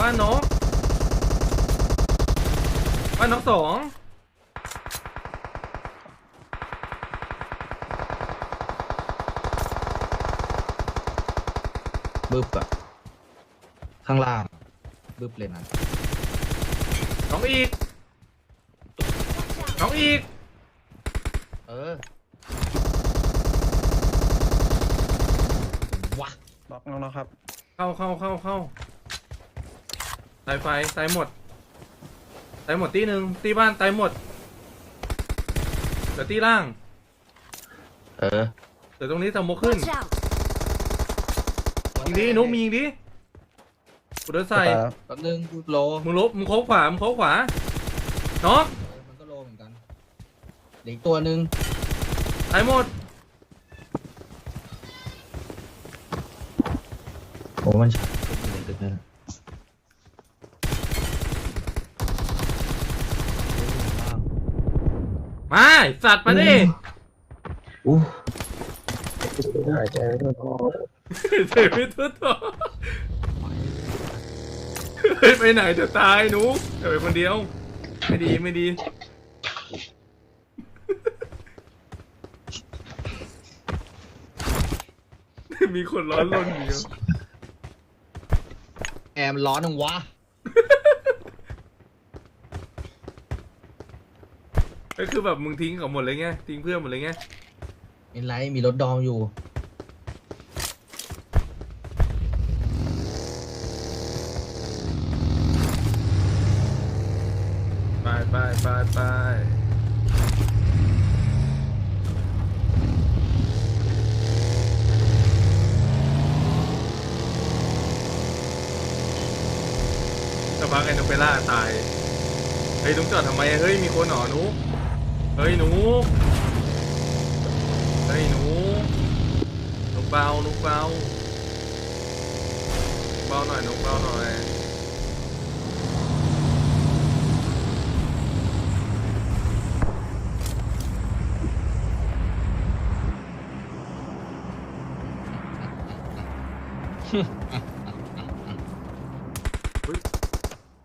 บ้านนกบ้านนกสองบึบอะข้างล่างบึบเลยนะน้องอีกน้องอีก เออวะ ล็อกน้องนะครับ เข้าเข้าเข้าเข้า สายไฟตายหมดตายหมดตีหนึ่งตีบ้านตายหมดเหลือตีล่างเออ เหลือตรงนี้สมมติขึ้น Watch out! ยิงดินุ๊กมียิงดิกูเดินใส่ครับแป๊บนึงกูโลมึงลบมึงโค้งขวามึงโค้งขวาน็อกเออมันก็โลเหมือนกันเด็กตัวหนึ่งตายหมดโอ้มันฉายอยู่ในตึกนั่นอะ มาไอ้สัตว์มาดิอู้หายใจไม่ทั่วท้อเสียไม่ทุกตัวเฮ้ยไปไหนจะตายหนูอย่าไปคนเดียว ไม่ดีไม่ดี มีคนร้อนรนอยู่ แอมร้อนนังวะ ก็คือแบบมึงทิ้งเขาหมดเลยไงทิ้งเพื่อนหมดเลยไงเป็นไรมีรถดองอยู่ ไปไปไปไปสักพักไอ้นกไปล่าตายเฮ้ยนุ๊กจอดทำไมเฮ้ยมีคนหนอนุ๊กเฮ้ยหนู เฮ้ยหนูหนุกเบาหนุกเบาเบาหน่อยหนุกเบาหน่อย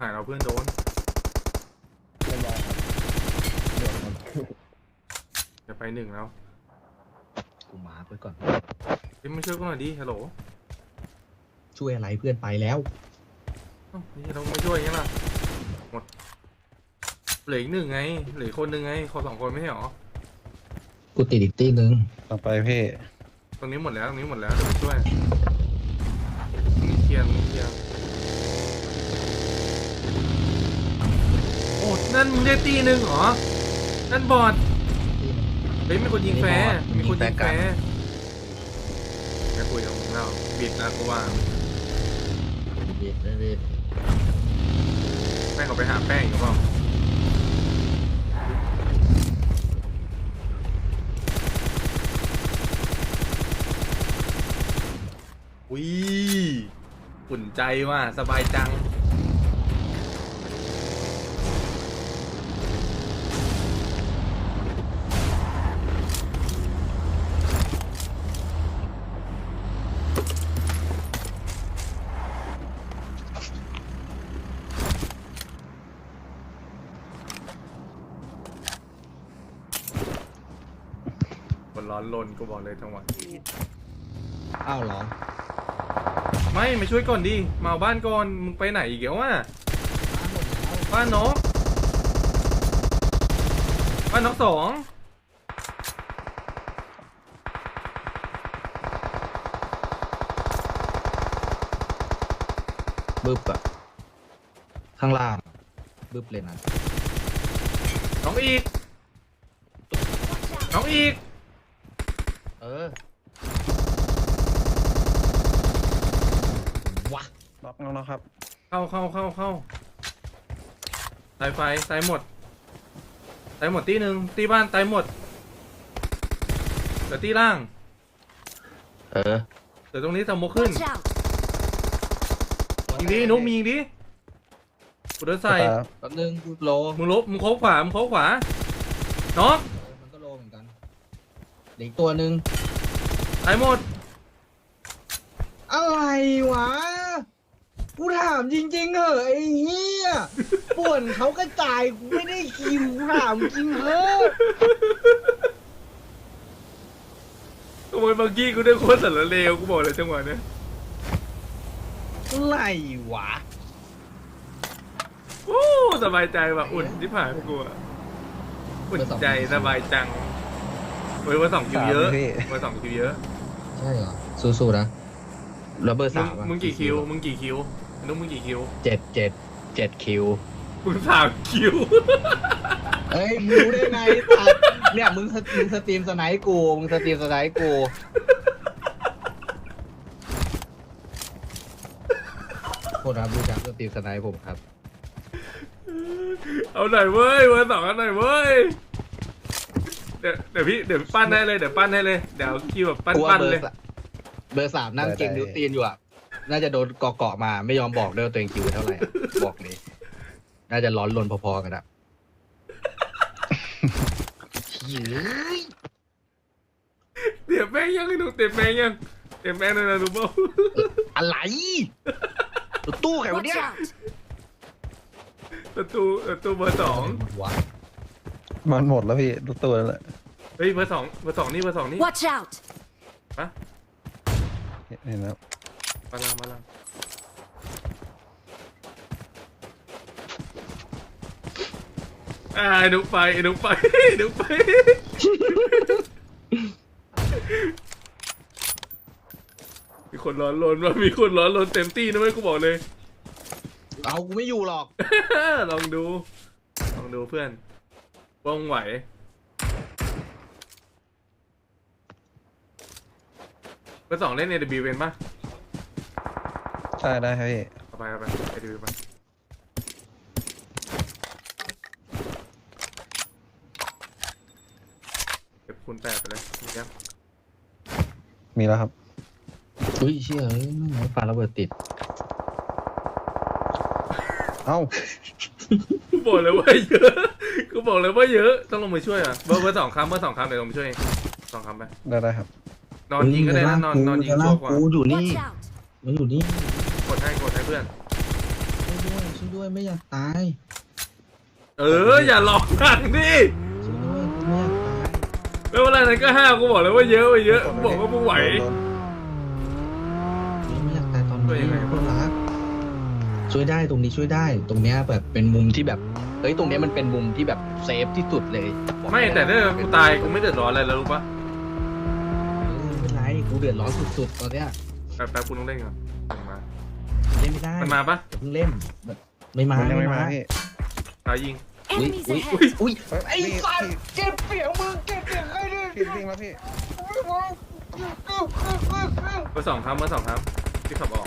หายเราเพื่อนโดน เรียบร้อยครับเดี๋ยวครับ จะไปหนึ่งแล้วกูมาร์คไว้ก่อน เฮ้ยมาช่วยกูหน่อยดิฮัลโหลช่วยอะไรเพื่อนไปแล้ว เอ้านี่เราไม่ช่วยยังล่ะหมดเหลืออีกหนึ่งไงเหลืออกคนหนึ่งไงเขาสองคนไม่ใช่หรอกูติดอีกตีหนึ่งต่อไปพี่ตรงนี้หมดแล้วตรงนี้หมดแล้วเดี๋ยวไปช่วยตรงนี้เคลียร์ตรงนี้เคลียร์โอ้นั่นมึงได้ตีหนึ่งเหรอนั่นบอด เฮ้ยมีคนยิงแฟร์มีคนยิงแฟร์ไม่คุยกับมึงแล้วบิดนะกูว่าเบียดเบียดแม่งเขาไปหาแป้งอีกเปล่าอุ้ยอุ่นใจว่ะสบายจัง ร้อนลนกูบอกเลยจังหวะนี้อ้าวเหรอ ไม่มาช่วยก่อนดิมาเอาบ้านก่อนมึงไปไหนอีกเดี๋ยววะมาหมดแล้วบ้านนกบ้านนกสองบึบอะข้างล่างบึบเลยนะน้องอีก Watch out! น้องอีก เออวะ ล็อกน้องนะครับ เข้าเข้าเข้าเข้าสายไฟตายหมดตายหมดตีหนึ่งตีบ้านตายหมดเหลือตีล่างเออเหลือตรงนี้สมมติขึ้น Watch out! ยิงดินุ๊กมียิงดิกูเดินใส่ ครับแป๊บนึงกูโลมึงลบมึงโค้งขวา มึงโค้งขวาน็อกเออมันก็โลเหมือนกันเด็กตัวหนึ่งตายหมดอะไรวะ กูถามจริงๆเหอะไอ้เหี้ยป่วนเขาก็จ่ายกูไม่ได้คิวกูถามจริงเหอะขโมยบังกี้กูได้โคตรสารเลวกูบอกเลยจังหวะเนี้ยอะไรวะโอ้สบายใจว่ะอุ่นที่ผ่านกูอะอุ่นใจสบายจังเฮ้ยว่าสองคิวเยอะว่าสองคิวเยอะใช่เหรอสู้ๆนะแล้วเบอร์มึสางมอะมึงกี่คิวมึงกี่คิว นุ๊กมึงกี่คิวเจ็ดเจ็ดเจ็ดคิว มึงสามคิว เอ้ยมึงรู้ได้ไงตัดเนี่ยมึงสมึงสตรีมสไนป์กู มึงสตรีมสไนป์กู โทษนะครับดูจากสตรีมสไนป์ผมครับ เอาหน่อยเว้ยเบอร์สองเอาหน่อยเว้ย เดี๋ยวเดี๋ยวพี่เดี๋ยวปั้นให้เลยเดี๋ยวปั้นให้เลยเดี๋ยวคิวแบบปั้นกูว่าปั้นเบอเลย ร์สามเบอร์สามนั่งเก่งนิ้วตีนอยู่อะ น่าจะโดนเกาะเกาะๆมา ไม่ยอมบอกด้วยว่าตัวเองคิวเท่าไหร่อะบอกเลยน่าจะร้อนรนพอๆกันอะเฮ้ยเดี๋ยวแม่งยังไอ้หนูเต็มแม่งยังเต็มแม่งเลยนะรู้เปล่าอะไรตู้ไขวะ Watch เนี่ย out! ประตูประตูเบอร์สองวะมันหมดแล้วพี่ทุกตัวแล้วเฮ้ยเบอร์สองเบอร์สองนี่เบอร์สองนี่ Watch out! เห็นแล้ว มาลังมาลังอ่าไอ้หนุไปไอ้หนุไปไอ้หนุไปมีคนร้อนรนว่ามีคนร้อนรนเต็มที่นะเว้ยกูบอกเลย เอากูไม่อยู่หรอก ลองดู ลองดูเพื่อนว่องไหวเบอร์สองเล่นเอเดบิวเป็นปะ ใช่ได้ครับพี่เอาไปเอาไปเอเดบิวไปเก็บคูณแปดไปเลยนี่ครับมีแล้วครับอุ้ยเชื่อเอ้ยแม่งไอ้ปาระเบิดติด เอ้ากูบอกเลยว่าเยอะกูบอกเลยว่าเยอะต้องลงมาช่วยอะเบอร์เบอร์สองคำเบอร์สองคำเดี๋ยวลงมาช่วยเองสองคำไปได้ได้ครับ นอนยิงก็ได้นะนอนนอนยิงกูชัวร์กว่ากูอยู่นี่ Watch out! มันอยู่นี่ก ดให้กดให้เพื่อน ช่วยด้วยช่วยด้วยไม่อยากตายเออ อย่าหลอกทางดิช่วยด้วยกูไม่อยากตายไม่ว่าอะไรนั้นก็ห้ามกูบอกเลยว่าเยอะไปเยอะกูบอกว่ามึงไหว กูไม่อยากตายตอนช่วยยังไงนี้คนรักช่วยได้ตรงนี้ช่วยได้ ตรงเนี้ยแบบเป็นมุมที่แบบเฮ้ยตรงเนี้ยมันเป็นมุมที่แบบเซฟที่สุดเลยบอกไม่แต่ถ้ากูตายกูไม่เดือดร้อนอะไรแล้วรู้ปะเออไม่เป็นไรกูเดือดร้อนสุดๆตอนเนี้ยแป๊บแป๊บกูต้องเล่นก่อนมันมา เล่นไม่ได้มันมาปะอย่าเพิ่งเล่นแบบไม่มามันยังไม่มาไม่มาพี่ตายยิงอุ้ย Enemies อุ้ย ahead! อุ้ยเฮ้ยไอ้พี่สัตว์พี่เก็บเสียงมึงเก็บเสียงใครดิพี่จริงแล้วพี่เบอร์สองคำเบอร์สองคำที่ขับออก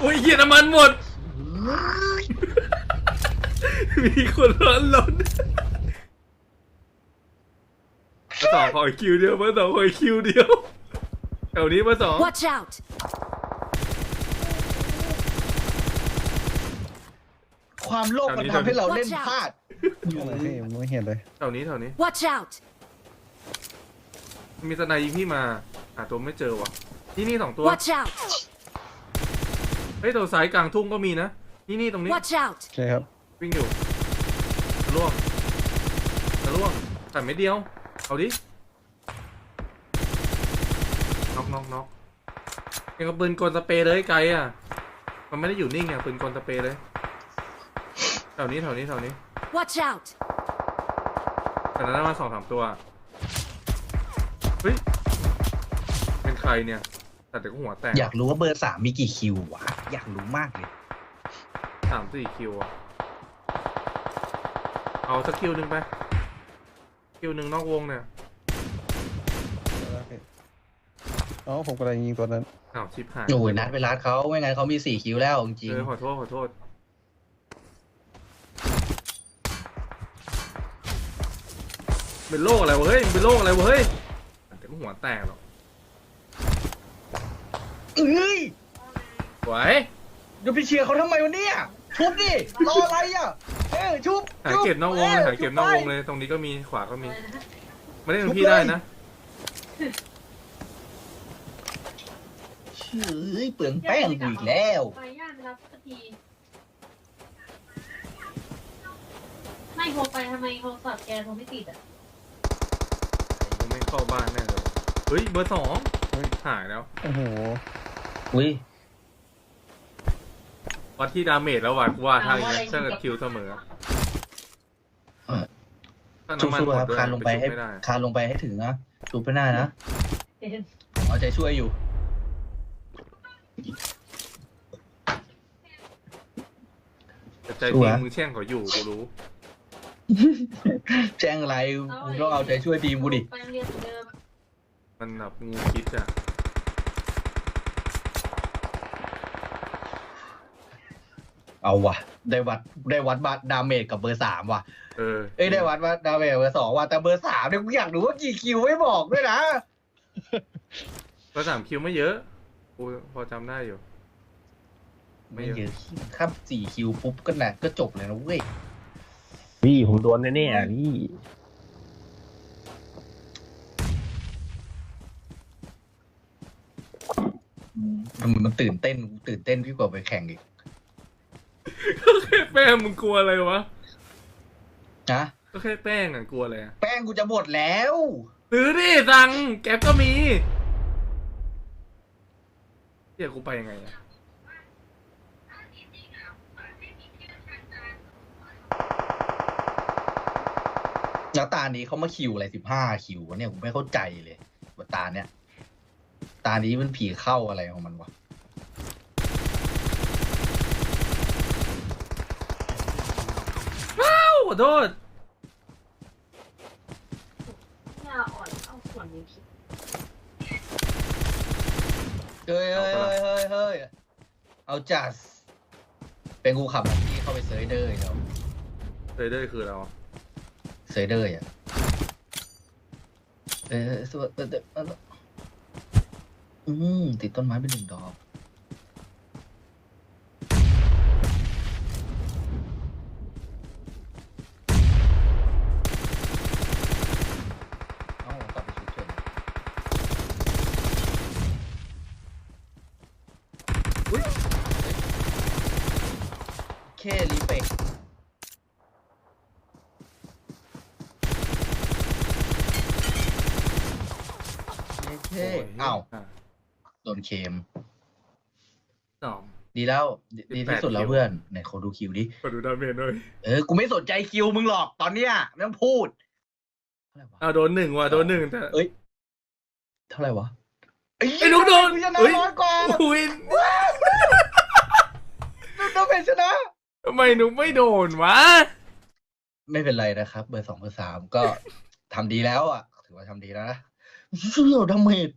โอ้ยเหี้ยน้ำมันหมด มีคนร้อนล้นเบอร์สองขออีกคิวเดียวเบอร์สองขออีกคิวเดียว แถวนี้เบอร์สอง Watch out! ความโลภมันทำให้เราเล่นพลาดอะไรพี่ผมไม่เห็นเลยแถวนี้แถวนี้ Watch out! มีสไนยิงพี่มาหาตัวไม่เจอว่ะนี่นี่สองตัว Watch out! เฮ้ยตัวสายกลางทุ่งก็มีนะ นี่นี่ตรงนี้ Watch out! โอเคครับวิ่งอยู่ทะล่วงทะล่วงแต่ไม่เดียว เอาดิ น็อกน็อกน็อกยังกับปืนกลสเปรย์เลยไกลอะ มันไม่ได้อยู่นิ่งอะปืนกลสเปรย์เลยแถวนี้แถวนี้แถวนี้ Watch out! แต่นั้นมาสองสามตัว เฮ้ย เป็นใครเนี่ย แต่เดี๋ยวก็หัวแตกอยากรู้ว่าเบอร์สามมีกี่คิววะ อยากรู้มากเลยสามสี่คิวอะเอาสักคิวหนึ่งไป คิวหนึ่งนอกวงเนี่ย ได้แล้วพี่ อ๋อผมกำลังยิงตัวนั้น อ้าวชิปหายโอ้ยนัดเวลาเขาไม่งั้นเขามีสี่คิวแล้วจริงเออขอโทษขอโทษเป็นโรคอะไรวะเฮ้ยมันเป็นโรคอะไรวะเฮ้ยแต่ก็หัวแตกหรอกเอ้ยไหวจะไปเชียร์เขาทำไมวะเนี่ย ชุบดิรออะไรอะ เออชุบหาเก็บนอกวงเลยหาเก็บนอกวงเลย ตรงนี้ก็มีขวาก็มี มาเล่นกับพี่ได้นะ เฮ้ยเปลืองแป้งกูอีกแล้วไปย่าไปรับสักทีไม่โทรไปทำไมโทรศัพท์แกโทรไม่ติดอะกูไม่เข้าบ้านแน่เลยเฮ้ยเบอร์สองเฮ้ยหายแล้วโอ้โหอุ้ยวัดที่ดาเมจแล้วว่ะกูว่าถ้าอย่างนี้ถ้าเกิดคิวเสมอถ้าน้ำมันสู้หมๆคดรับด้วยคานลงไปให้ชุบม่ด้คานลงไปให้ถึงนะดูไปหน้านะเห็นเอาใจช่วยอยู่ แต่ใจจริงมึงแช่งเขาอยู่กูรู้แจ้งอะไรมึงต้องเอาใจช่วยทีมกูดิไปโรงเรียนเหมือนเดิมมันแบบงูคิดอะเอาว่ะ ได้วัดได้วัดบาดาเมจกับเบอร์สามว่ะเออเอ้ยได้วัดว่าดาเมจกับเบอร์สองว่ะแต่เบอร์สามเนี่ยกูอยากรู้ว่ากี่คิวไม่บอกด้วยนะเบอร์สามคิวไม่เยอะ กูพอจำได้อยู่ ไม่ไม่เยอะเยอะครับสี่คิวปุ๊บก็น่ะก็จบเลยนะเว้ย พี่ผมโดนแน่ๆพี่มันมันตื่นเต้นกูตื่นเต้นพี่กว่าไปแข่งอีกก็แค่แป้งมึงกลัวอะไรวะ นะก็แค่แป้งอะกลัวอะไรอะแป้งกูจะหมดแล้ว ซื้อดิสั่งแก๊ปก็มี เดี๋ยวกูไปยังไงอะแล้วตานี้เขามาคิวอะไรสิบห้าคิววะเนี่ยผมไม่เข้าใจเลยว่าตาเนี้ยตานี้มันผีเข้าอะไรของมันวะเอ้าขอโทษยาอ่อนเอาส่วนนี้ผิด เฮ้ยเฮ้ยเฮ้ยเฮ้ยเฮ้ยเอาจัสเป็นกูขับที่เข้าไปเซยเดอร์แล้วเดยเดยคืออะไรวะเซยเดอร์อะเออสวัสดีอืมติดต้นไม้เป็นหนึ่งดอก เอ้ากลับไปชุดเฉย อุ้ยเครีเฟกเคอ้าวอะโดนเคมสอง ดีแล้วดีดีที่สุดแล้วคิวเพื่อนไหนขอดูคิวดิขอดูดาเมจหน่อยเออกูไม่สนใจคิวมึงหรอกตอนเนี้ยไม่ต้องพูดเท่าไหร่วะอะโดนหนึ่งว่ะโดนหนึ่งแต่เอ้ยเท่าไหร่วะไอ้นุ๊กโดนกูชนะเฮ้ยน้อยกว่าอุ้ยนุ๊กโดน เป็นชนะทำไมหนุกไม่โดนวะ ไม่เป็นไรนะครับ เบอร์สองเบอร์สามก็ทำดีแล้วอะ ถือว่าทำดีแล้วนะเชื่อดาเมจ